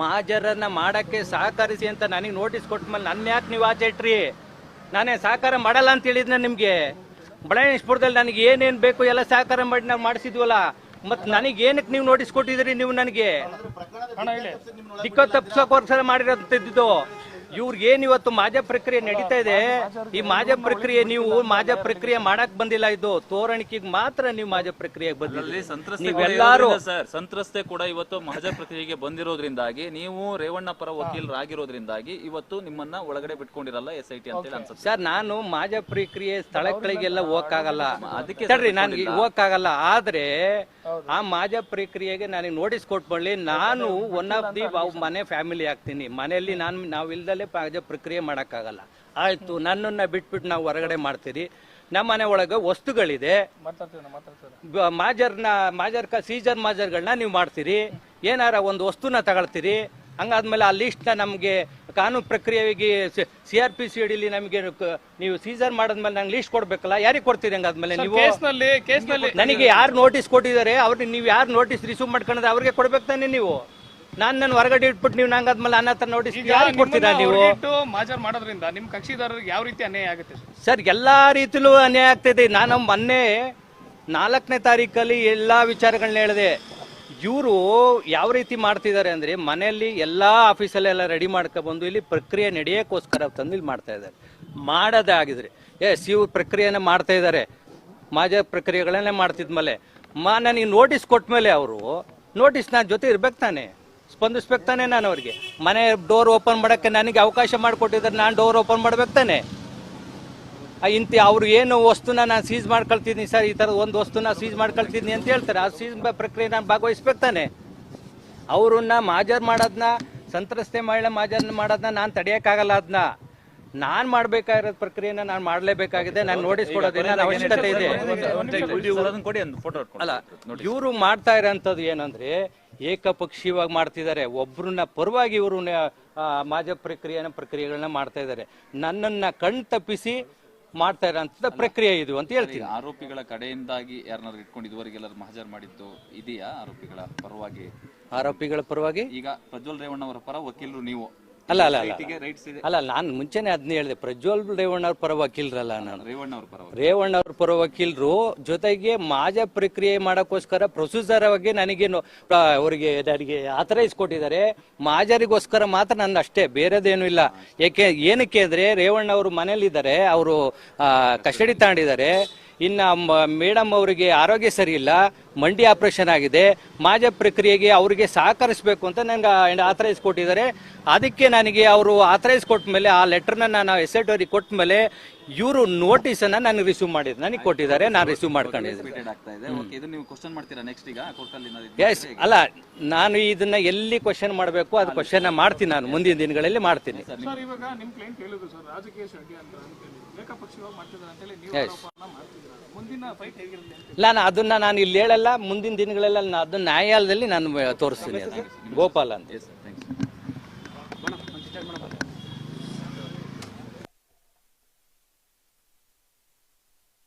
ಮಹಾಜರನ್ನ ಮಾಡಕ್ಕೆ ಸಹಕರಿಸಿ ಅಂತ ನನಗೆ ನೋಟಿಸ್ ಕೊಟ್ಟ ಮೇಲೆ ನನ್ನ ಯಾಕೆ ನೀವು ಆಚೆ ಇಟ್ರಿ? ನಾನೇ ಸಹಕಾರ ಮಾಡಲ್ಲ ಅಂತ ಹೇಳಿದ್ನ ನಿಮ್ಗೆ? ಬಡಾಯೇಶ್ಪುರದಲ್ಲಿ ನನಗೆ ಏನೇನ್ ಬೇಕು ಎಲ್ಲ ಸಹಕಾರ ಮಾಡಿ ನಾವು ಮಾಡಿಸಿದ್ವಲ್ಲ ಮತ್ತೆ ನನಗೆ ಏನಕ್ಕೆ ನೀವು ನೋಟಿಸ್ ಕೊಟ್ಟಿದ್ರಿ ನೀವು ನನಗೆ? ದಿಕ್ಕ ತಪ್ಪಿಸೋಕೋಸ್ಕರ ಮಾಡಿರೋಂಥದ್ದು. ಇವ್ರಿಗೆ ಏನ್ ಇವತ್ತು ಮಾಜ ಪ್ರಕ್ರಿಯೆ ನಡೀತಾ ಇದೆ? ಈ ಮಾಜ ಪ್ರಕ್ರಿಯೆ ನೀವು ಮಾಜ ಪ್ರಕ್ರಿಯೆ ಮಾಡಕ್ ಬಂದಿಲ್ಲ ಇದು ತೋರಣಿಕೆಗೆ ಮಾತ್ರ ನೀವು ಮಾಜ ಪ್ರಕ್ರಿಯೆಗೆ ಬಂದಿಲ್ಲ ಎಲ್ಲರೂ ನೀವೆಲ್ಲಾರು ಸರ್ ಸಂತ್ರಸ್ತೆ ಕೂಡ ಇವತ್ತು ಮಾಜ ಪ್ರಕ್ರಿಯೆಗೆ ಬಂದಿರೋದ್ರಿಂದಾಗಿ ನೀವು ರೇವಣ್ಣ ಪರ ವಕೀಲರಾಗಿರೋದ್ರಿಂದಾಗಿ ಇವತ್ತು ನಿಮ್ಮನ್ನ ಒಳಗಡೆ ಬಿಟ್ಕೊಂಡಿರಲ್ಲ ಎಸ್ ಐ ಟಿ ಅಂತ ಹೇಳಿ ಅನ್ಸುತ್ತೆ. ಸರ್ ನಾನು ಮಾಜ ಪ್ರಕ್ರಿಯೆ ಸ್ಥಳಗಳಿಗೆಲ್ಲ ಹೋಗಕ್ಕಾಗಲ್ಲ. ಅದಕ್ಕೆ ಸರಿ ನಾನು ಹೋಗಕ್ಕಾಗಲ್ಲ. ಆದ್ರೆ ಆ ಮಾಜ ಪ್ರಕ್ರಿಯೆಗೆ ನನಗೆ ನೋಟಿಸ್ ಕೊಟ್ಕೊಳ್ಳಿ ನಾನು ಒನ್ ಆಫ್ ದಿ ಮನೆ ಫ್ಯಾಮಿಲಿ ಆಗ್ತೀನಿ. ಮನೆಯಲ್ಲಿ ನಾನು ನಾವಿಲ್ದಲೇ ಮಾಜ ಪ್ರಕ್ರಿಯೆ ಮಾಡೋಕ್ಕಾಗಲ್ಲ. ಆಯಿತು ನನ್ನನ್ನ ಬಿಟ್ಬಿಟ್ಟು ನಾವು ಹೊರಗಡೆ ಮಾಡ್ತೀರಿ. ನಮ್ಮ ಮನೆ ಒಳಗೆ ವಸ್ತುಗಳಿದೆ. ಬ- ಮಾಜರ್ನ ಮಾಜರ್ ಸೀಜರ್ ಮಾಜರ್ಗಳನ್ನ ನೀವು ಮಾಡ್ತೀರಿ. ಏನಾರ ಒಂದು ವಸ್ತುನ ತಗೊಳ್ತೀರಿ. ಹಂಗಾದ್ಮೇಲೆ ಆ ಲಿಸ್ಟ್ನ ನಮಗೆ ಕಾನೂನು ಪ್ರಕ್ರಿಯೆಗೆ ಸಿ ಆರ್ ಪಿ ಸಿ ಅಡಿಲಿ ನಮಗೆ ಕ- ನೀವು ಸೀಸರ್ ಮಾಡಿದ್ಮೇಲೆ ನಂಗೆ ಲಿಸ್ಟ್ ಕೊಡ್ಬೇಕಲ್ಲ. ಯಾರಿಗೆ ಕೊಡ್ತೀರಿ ಹಂಗಾದ್ಮೇಲೆ ನೀವು? ಕೇಸ್ನಲ್ಲಿ ಕೇಸ್ನಲ್ಲಿ ನನಗೆ ಯಾರು ನೋಟಿಸ್ ಕೊಟ್ಟಿದ್ದಾರೆ? ಅವ್ರಿಗೆ ನೀವು ಯಾರು ನೋಟಿಸ್ ರಿಸೀವ್ ಮಾಡ್ಕೊಂಡ್ರೆ ಅವ್ರಿಗೆ ಕೊಡ್ಬೇಕು ತಾನೆ ನೀವು? ನಾನು ನನ್ನ ಹೊರಗಡೆ ಇಟ್ಬಿಟ್ಟು ನೀವು ನಂಗೆ ಆದ್ಮೇಲೆ ನನ್ನ ಹತ್ರ ನೋಟಿಸ್ ಯಾರಿಗೆ ಕೊಡ್ತೀರಾ ನೀವು? ಮಾಜರ್ ಮಾಡೋದ್ರಿಂದ ನಿಮ್ ಕಕ್ಷಿದಾರರಿಗೆ ಯಾವ ರೀತಿ ಅನ್ಯಾಯ ಆಗುತ್ತೆ ಸರ್? ಎಲ್ಲಾ ರೀತಿಲೂ ಅನ್ಯಾಯ ಆಗ್ತಿದೆ ನಾನು ಮೊನ್ನೆ ನಾಲ್ಕನೇ ತಾರೀಕಲ್ಲಿ ಎಲ್ಲಾ ವಿಚಾರಗಳನ್ನ ಹೇಳಿದೆ. ಇವರು ಯಾವ ರೀತಿ ಮಾಡ್ತಿದ್ದಾರೆ ಅಂದ್ರೆ ಮನೆಯಲ್ಲಿ ಎಲ್ಲಾ ಆಫೀಸಲ್ಲೆಲ್ಲ ರೆಡಿ ಮಾಡ್ಕೊಬಂದು ಇಲ್ಲಿ ಪ್ರಕ್ರಿಯೆ ನಡೆಯೋಕ್ಕೋಸ್ಕರ ತಂದು ಇಲ್ಲಿ ಮಾಡ್ತಾ ಇದ್ದಾರೆ. ಮಾಡದೇ ಆಗಿದ್ರೆ. ಎಸ್ ಇವ್ರು ಪ್ರಕ್ರಿಯೆನ ಮಾಡ್ತಾ ಇದ್ದಾರೆ. ಮಾಜ ಪ್ರಕ್ರಿಯೆಗಳನ್ನೇ ಮಾಡ್ತಿದ್ಮೇಲೆ. ಮಾ ನನಗೆ ನೋಟಿಸ್ ಕೊಟ್ಮೇಲೆ ಅವರು ನೋಟಿಸ್ ನನ್ನ ಜೊತೆ ಇರ್ಬೇಕು ತಾನೆ? ಸ್ಪಂದಿಸ್ಬೇಕು ತಾನೆ ನಾನು ಅವ್ರಿಗೆ. ಮನೆ ಡೋರ್ ಓಪನ್ ಮಾಡೋಕ್ಕೆ ನನಗೆ ಅವಕಾಶ ಮಾಡಿಕೊಟ್ಟಿದ್ರೆ ನಾನು ಡೋರ್ ಓಪನ್ ಮಾಡ್ಬೇಕು ತಾನೆ. ಆ ಇಂತಿ ಅವ್ರು ಏನು ವಸ್ತುನ ನಾನು ಸೀಸ್ ಮಾಡ್ಕೊಳ್ತಿದ್ದೀನಿ ಸರ್ ಈ ಥರದ ಒಂದು ವಸ್ತುನ ಸೀಸ್ ಮಾಡ್ಕೊಳ್ತಿದ್ದೀನಿ ಅಂತ ಹೇಳ್ತಾರೆ. ಆ ಸೀಸ್ ಪ್ರಕ್ರಿಯೆ ನಾನು ಭಾಗವಹಿಸ್ಬೇಕು ತಾನೆ. ಅವ್ರನ್ನ ಮಾಜರ್ ಮಾಡೋದನ್ನ ಸಂತ್ರಸ್ತೆ ಮಹಿಳೆ ಮಾಜರ್ ಮಾಡೋದನ್ನ ನಾನು ತಡೆಯೋಕ್ಕಾಗಲ್ಲ ಅದನ್ನ ನಾನು ಮಾಡ್ಬೇಕಾಗಿರೋ ಪ್ರಕ್ರಿಯೆನ ನಾನು ಮಾಡಲೇಬೇಕಾಗಿದೆ. ನಾನು ನೋಟಿಸ್ ಕೊಡೋದೇನ ಅವಶ್ಯಕತೆ ಇದೆ. ಅಲ್ಲ ಇವರು ಮಾಡ್ತಾ ಇರೋಂಥದ್ದು ಏನಂದ್ರೆ ಏಕಪಕ್ಷೀಯವಾಗಿ ಮಾಡ್ತಿದ್ದಾರೆ. ಒಬ್ರನ್ನ ಪರವಾಗಿ ಇವರು ಮಾಜ ಪ್ರಕ್ರಿಯೆನ ಪ್ರಕ್ರಿಯೆಗಳನ್ನ ಮಾಡ್ತಾ ಇದ್ದಾರೆ. ನನ್ನನ್ನ ಕಣ್ ತಪ್ಪಿಸಿ ಮಾಡ್ತಾ ಇರೋಂಥದ್ದು ಪ್ರಕ್ರಿಯೆ ಇದು ಅಂತ ಹೇಳ್ತೀನಿ. ಆರೋಪಿಗಳ ಕಡೆಯಿಂದಾಗಿ ಯಾರನ್ನಾದ್ರು ಇಟ್ಕೊಂಡು ಇದುವರೆಗೆ ಎಲ್ಲರೂ ಮಹಜರ್ ಮಾಡಿದ್ದು ಇದೆಯಾ ಆರೋಪಿಗಳ ಪರವಾಗಿ? ಆರೋಪಿಗಳ ಪರವಾಗಿ? ಈಗ ಪ್ರಜ್ವಲ್ ರೇವಣ್ಣ ಅವರ ಪರ ವಕೀಲರು ನೀವು. ಅಲ್ಲ ಅಲ್ಲ ಅಲ್ಲ ಅಲ್ಲ. ನಾನು ಮುಂಚೆನೆ ಅದನ್ನ ಹೇಳಿದೆ ಪ್ರಜ್ವಲ್ ರೇವಣ್ಣ ಅವ್ರ ಪರ ವಕೀಲರಲ್ಲ ನಾನು. ರೇವಣ್ಣ ಅವ್ರ ಪರವಾಗಿ ರೇವಣ್ಣ ಅವ್ರ ಪರ ವಕೀಲರು ಜೊತೆಗೆ ಮಾಜ ಪ್ರಕ್ರಿಯೆ ಮಾಡಕ್ಕೋಸ್ಕರ ಪ್ರೊಸೀಜರ್ ಬಗ್ಗೆ ನನಗೇನು ಅವರಿಗೆ ನನಗೆ ಆಥರೈಸ್ ಕೊಟ್ಟಿದ್ದಾರೆ. ಮಾಜರಿಗೋಸ್ಕರ ಮಾತ್ರ ನನ್ನ ಅಷ್ಟೇ ಬೇರೆದೇನು ಇಲ್ಲ. ಏಕೆ ಏನಕ್ಕೆ ಅಂದ್ರೆ ರೇವಣ್ಣ ಅವರು ಮನೇಲಿದ್ದಾರೆ ಅವರು ಕಸ್ಟಡಿ ತಾಂಡಿದ್ದಾರೆ ಇನ್ನ ಮೇಡಮ್ ಅವರಿಗೆ ಆರೋಗ್ಯ ಸರಿ ಇಲ್ಲ. ಮಂಡಿ ಆಪರೇಷನ್ ಆಗಿದೆ. ಮಾಜ ಪ್ರಕ್ರಿಯೆಗೆ ಅವರಿಗೆ ಸಹಕರಿಸಬೇಕು ಅಂತ ನನಗೆ ಆಥರೈಸ್ ಕೊಟ್ಟಿದ್ದಾರೆ. ಅದಕ್ಕೆ ನನಗೆ ಅವರು ಆಥರೈಸ್ ಕೊಟ್ಟ ಮೇಲೆ ಆ ಲೆಟರ್ನ ನಾನು ಎಸ್ ಎಟ್ ಅವ್ರಿಗೆ ಕೊಟ್ಟ ಮೇಲೆ ಇವರು ಅನ್ನ ನನಗೆ ರಿಸೀವ್ ಮಾಡಿದ್ರು ನನಗೆ ಕೊಟ್ಟಿದ್ದಾರೆ. ನಾನು ರಿಸೀವ್ ಮಾಡ್ಕೊಂಡಿದ್ದೀನಿ. ರಿಪೀಟೆಡ್ ಆಗ್ತಾ ಇದೆ. ಓಕೆ ಇದು ನೀವು ಕ್ವಶನ್ ಮಾಡ್ತೀರಾ ನೆಕ್ಸ್ಟ್ ಈಗ? ಕೋರ್ಟ್ ಎಸ್ ಅಲ್ಲ ನಾನು ಇದನ್ನ ಎಲ್ಲಿ ಕ್ವಶನ್ ಮಾಡಬೇಕು ಅದು ಕ್ವಶನ್ ಮಾಡ್ತೀನಿ ನಾನು. ಮುಂದಿನ ದಿನಗಳಲ್ಲಿ ಮಾಡ್ತೀನಿ. ಸರ್ ಇವಾಗ ನಿಮ್ ಕ್ಲೈಂಟ್ ಹೇಳಿದ್ರು ಸರ್ ರಾಜಕೀಯ ಷಡ್ಯಂತ್ರ ಅಂತ ಹೇಳಿ. ಏಕಪಕ್ಷೀಯವಾಗಿ ಮಾಡ್ತಿದ್ದಾರೆ ಅಂತ ಹೇಳಿ ನೀವು ಆರೋಪನ ಮಾಡ್ತಿದ್ದೀರಾ? ಮುಂದಿನ ಫೈಟ್ ಹೇಗಿರುತ್ತೆ ಅಂತ ನಾನು ಅದನ್ನ ನಾನು ಇಲ್ಲಿ ಹೇಳಲ್ಲ. ಇದೆಲ್ಲ ಮುಂದಿನ ದಿನಗಳೆಲ್ಲ ನಾ- ಅದನ್ನ ನ್ಯಾಯಾಲಯದಲ್ಲಿ ನಾನು ತೋರಿಸ್ತೀನಿ ಗೋಪಾಲ್ ಅಂತ.